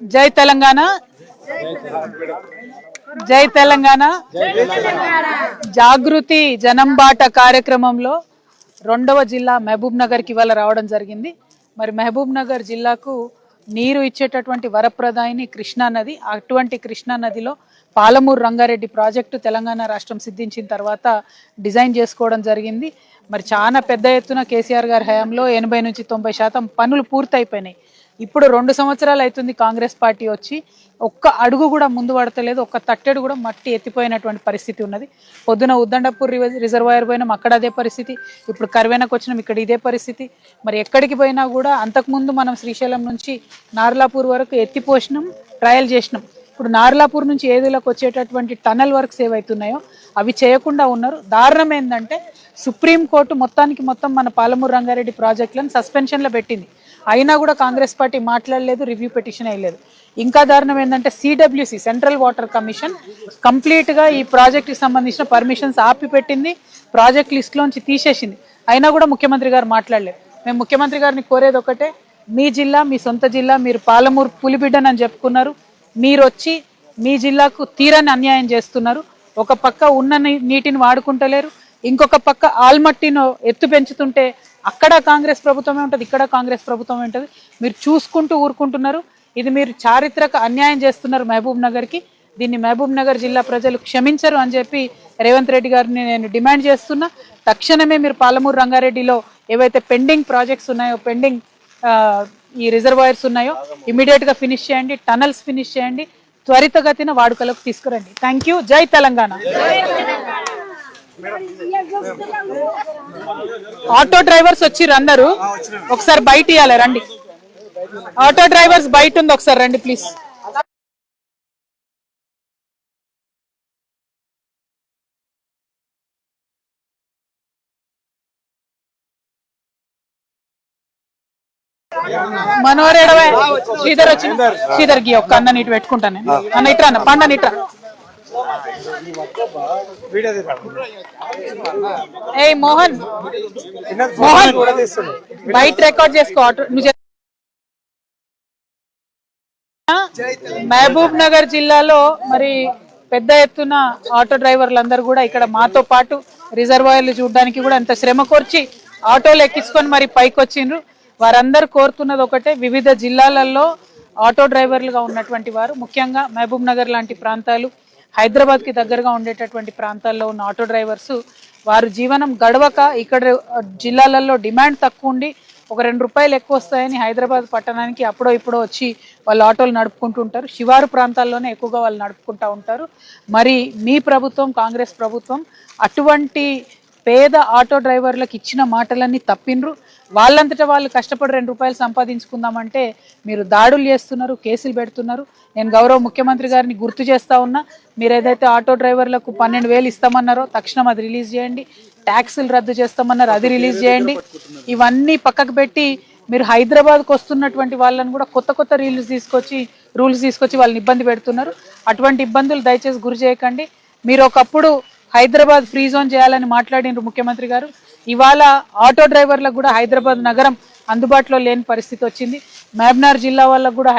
జై తెలంగాణ. జై తెలంగాణ. జాగృతి జనం బాట కార్యక్రమంలో రెండవ జిల్లా మహబూబ్ నగర్కి ఇవాళ రావడం జరిగింది. మరి మహబూబ్ నగర్ జిల్లాకు నీరు ఇచ్చేటటువంటి వరప్రదాయిని కృష్ణా నది అటువంటి కృష్ణా నదిలో పాలమూరు రంగారెడ్డి ప్రాజెక్టు తెలంగాణ రాష్ట్రం సిద్ధించిన తర్వాత డిజైన్ చేసుకోవడం జరిగింది. మరి చాలా పెద్ద ఎత్తున కేసీఆర్ గారి హయాంలో ఎనభై నుంచి తొంభై శాతం పనులు పూర్తయిపోయినాయి. ఇప్పుడు రెండు సంవత్సరాలు అవుతుంది కాంగ్రెస్ పార్టీ వచ్చి. ఒక్క అడుగు కూడా ముందు పడతలేదు ఒక్క తట్టెడు కూడా మట్టి ఎత్తిపోయినటువంటి పరిస్థితి ఉన్నది. పొద్దున ఉద్దండపూర్ రిజర్వాయర్ పోయినాం అక్కడ అదే పరిస్థితి. ఇప్పుడు కర్వేనకు వచ్చినాం ఇక్కడ ఇదే పరిస్థితి. మరి ఎక్కడికి పోయినా కూడా అంతకుముందు మనం శ్రీశైలం నుంచి నార్లాపూర్ వరకు ఎత్తిపోసినాం ట్రయల్ చేసినాం. ఇప్పుడు నార్లాపూర్ నుంచి ఏదులకు వచ్చేటటువంటి టనల్ వర్క్స్ ఏవైతున్నాయో అవి చేయకుండా ఉన్నారు. దారుణం ఏంటంటే సుప్రీంకోర్టు మొత్తానికి మొత్తం మన పాలమూరు రంగారెడ్డి ప్రాజెక్టులను సస్పెన్షన్లో పెట్టింది. అయినా కూడా కాంగ్రెస్ పార్టీ మాట్లాడలేదు రివ్యూ పిటిషన్ వేయలేదు. ఇంకా దారుణం ఏంటంటే సిడబ్ల్యూసి సెంట్రల్ వాటర్ కమిషన్ కంప్లీట్గా ఈ ప్రాజెక్ట్కి సంబంధించిన పర్మిషన్స్ ఆపిపెట్టింది ప్రాజెక్ట్ లిస్ట్లోంచి తీసేసింది. అయినా కూడా ముఖ్యమంత్రి గారు మాట్లాడలేదు. మేము ముఖ్యమంత్రి గారిని కోరేది ఒకటే మీ జిల్లా మీ సొంత జిల్లా మీరు పాలమూరు పులిబిడ్డనని చెప్పుకున్నారు. మీరు వచ్చి మీ జిల్లాకు తీరని అన్యాయం చేస్తున్నారు. ఒక పక్క ఉన్న నీ- నీటిని వాడుకుంటలేరు. ఇంకొక పక్క ఆల్మట్టిను ఎత్తు పెంచుతుంటే అక్కడ కాంగ్రెస్ ప్రభుత్వమే ఉంటుంది ఇక్కడ కాంగ్రెస్ ప్రభుత్వమే ఉంటుంది. మీరు చూసుకుంటూ ఊరుకుంటున్నారు. ఇది మీరు చారిత్రక అన్యాయం చేస్తున్నారు మహబూబ్ నగర్కి. దీన్ని మహబూబ్ నగర్ జిల్లా ప్రజలు క్షమించరు అని చెప్పి రేవంత్ రెడ్డి గారిని నేను డిమాండ్ చేస్తున్నా. తక్షణమే మీరు పాలమూరు రంగారెడ్డిలో ఏవైతే పెండింగ్ ప్రాజెక్ట్స్ ఉన్నాయో పెండింగ్ ఈ రిజర్వాయర్స్ ఉన్నాయో ఇమీడియట్గా ఫినిష్ చేయండి టనల్స్ ఫినిష్ చేయండి త్వరితగతిన వాడుకలోకి తీసుకురండి. Thank you. Jai Telangana. Auto drivers వచ్చిర్రు అందరూ? ఒకసారి బయట ఇవ్వాలి రండి. ఆటో డ్రైవర్స్ బయట ఉంది ఒకసారి రండి ప్లీజ్. మనోహర్ ఎడవే శ్రీధర్ వచ్చి శ్రీధర్. కి ఒక్క అన్న నీటి పెట్టుకుంటాను నేను. అన్న ఇట్రా అన్న పండ ఇట్రా ఏయ్ మోహన్. మోహన్. బయట రికార్డ్ చేసుకో మహబూబ్ నగర్ జిల్లాలో మరి పెద్ద ఎత్తున ఆటో డ్రైవర్లు అందరూ కూడా ఇక్కడ మాతో పాటు రిజర్వాయర్లు చూడడానికి కూడా అంత శ్రమ కోర్చి ఆటోలు ఎక్కించుకొని మరి పైకి వచ్చిండ్రు వారందరూ కోరుతున్నది ఒకటే వివిధ జిల్లాలలో ఆటో డ్రైవర్లుగా ఉన్నటువంటి వారు ముఖ్యంగా మహబూబ్ నగర్ లాంటి ప్రాంతాలు హైదరాబాద్కి దగ్గరగా ఉండేటటువంటి ప్రాంతాల్లో ఉన్న ఆటో డ్రైవర్స్ వారు జీవనం గడవక ఇక్కడ జిల్లాలలో డిమాండ్ తక్కువ ఉండి ఒక రెండు రూపాయలు ఎక్కువ వస్తాయని హైదరాబాద్ పట్టణానికి అప్పుడో ఇప్పుడో వచ్చి వాళ్ళు ఆటోలు నడుపుకుంటూ ఉంటారు. శివారు ప్రాంతాల్లోనే ఎక్కువగా వాళ్ళు నడుపుకుంటూ ఉంటారు. మరి మీ ప్రభుత్వం కాంగ్రెస్ ప్రభుత్వం అటువంటి పేద ఆటో డ్రైవర్లకు ఇచ్చిన మాటలన్నీ తప్పిండ్రు వాళ్ళంతటా వాళ్ళు కష్టపడి రెండు రూపాయలు సంపాదించుకుందామంటే మీరు దాడులు చేస్తున్నారు కేసులు పెడుతున్నారు. నేను గౌరవ ముఖ్యమంత్రి గారిని గుర్తు చేస్తా ఉన్నా మీరు ఏదైతే ఆటో డ్రైవర్లకు పన్నెండు వేలు ఇస్తామన్నారో తక్షణం అది రిలీజ్ చేయండి. ట్యాక్సులు రద్దు చేస్తామన్నారు అది రిలీజ్ చేయండి. ఇవన్నీ పక్కకు పెట్టి మీరు హైదరాబాద్కు వస్తున్నటువంటి వాళ్ళని కూడా కొత్త కొత్త రూల్స్ తీసుకొచ్చి రూల్స్ తీసుకొచ్చి వాళ్ళని ఇబ్బంది పెడుతున్నారు. అటువంటి ఇబ్బందులు దయచేసి గురి చేయకండి. మీరు ఒకప్పుడు హైదరాబాద్ ఫ్రీ జోన్ చేయాలని మాట్లాడినారు ముఖ్యమంత్రి గారు. ఇవాళ ఆటో డ్రైవర్లకు కూడా హైదరాబాద్ నగరం అందుబాటులో లేని పరిస్థితి వచ్చింది. మహబ్నార్ జిల్లా వాళ్ళకు కూడా హైదరాబాద్